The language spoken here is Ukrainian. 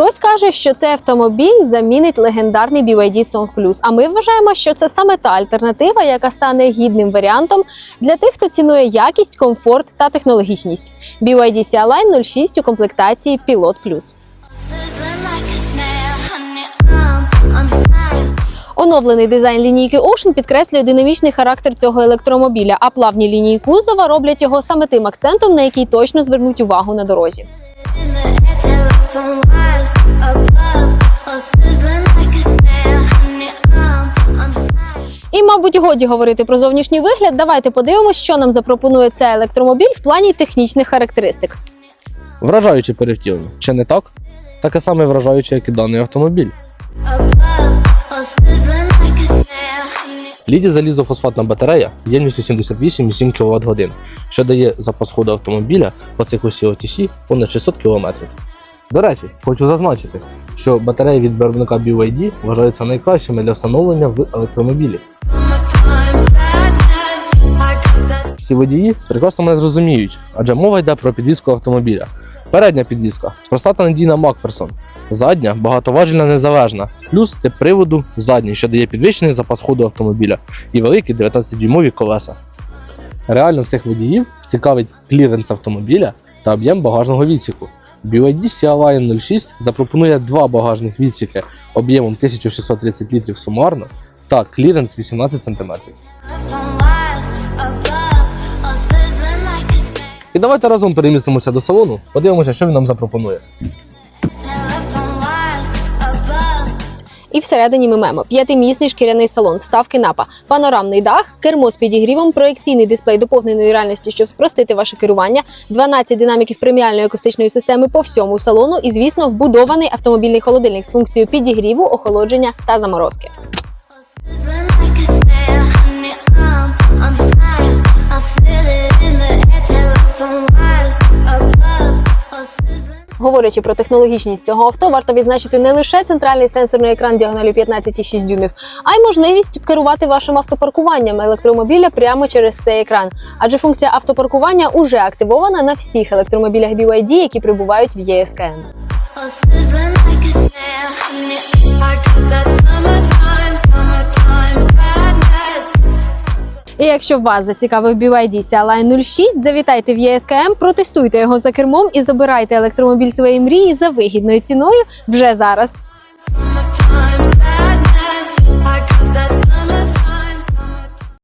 Хтось каже, що цей автомобіль замінить легендарний BYD Song Plus, А ми вважаємо, що це саме та альтернатива, яка стане гідним варіантом для тих, хто цінує якість, комфорт та технологічність. BYD CLI 06 у комплектації Pilot Plus. Оновлений дизайн лінійки Ocean підкреслює динамічний характер цього електромобіля, а плавні лінії кузова роблять його саме тим акцентом, на який точно звернуть увагу на дорозі. І, мабуть, годі говорити про зовнішній вигляд. Давайте подивимося, що нам запропонує цей електромобіль в плані технічних характеристик. Вражаюче перевтілення. Чи не так? Таке саме вражаюче, як і даний автомобіль. Ліді залізофосфатна батарея ємністю 78,7 кВт годин, що дає запас ходу автомобіля по циклусі OTC понад 600 км. До речі, хочу зазначити, що батареї від виробника BYD вважаються найкращими для встановлення в електромобілі. Всі водії прекрасно мене зрозуміють, адже мова йде про підвізку автомобіля. Передня підвізка проста та надійна Макферсон. Задня багатоважільна незалежна, плюс тип приводу задній, що дає підвищений запас ходу автомобіля і великі 19-дюймові колеса. Реально всіх водіїв цікавить кліренс автомобіля та об'єм багажного відсіку. BYD CLI 06 запропонує два багажних відсіки об'ємом 1630 літрів сумарно та кліренс 18 см. І давайте разом перемістимося до салону, подивимося, що він нам запропонує. І всередині ми маємо п'ятимісний шкіряний салон, вставки напа, панорамний дах, кермо з підігрівом, проекційний дисплей доповненої реальності, щоб спростити ваше керування, 12 динаміків преміальної акустичної системи по всьому салону, і, звісно, вбудований автомобільний холодильник з функцією підігріву, охолодження та заморозки. Говорячи про технологічність цього авто, варто відзначити не лише центральний сенсорний екран діагоналю 15,6 дюймів, а й можливість керувати вашим автопаркуванням електромобіля прямо через цей екран. Адже функція автопаркування уже активована на всіх електромобілях BYD, які прибувають в ЄСКН. І якщо вас зацікавив BYD Ally 06, завітайте в ЄСКМ, протестуйте його за кермом і забирайте електромобіль своєї мрії за вигідною ціною вже зараз.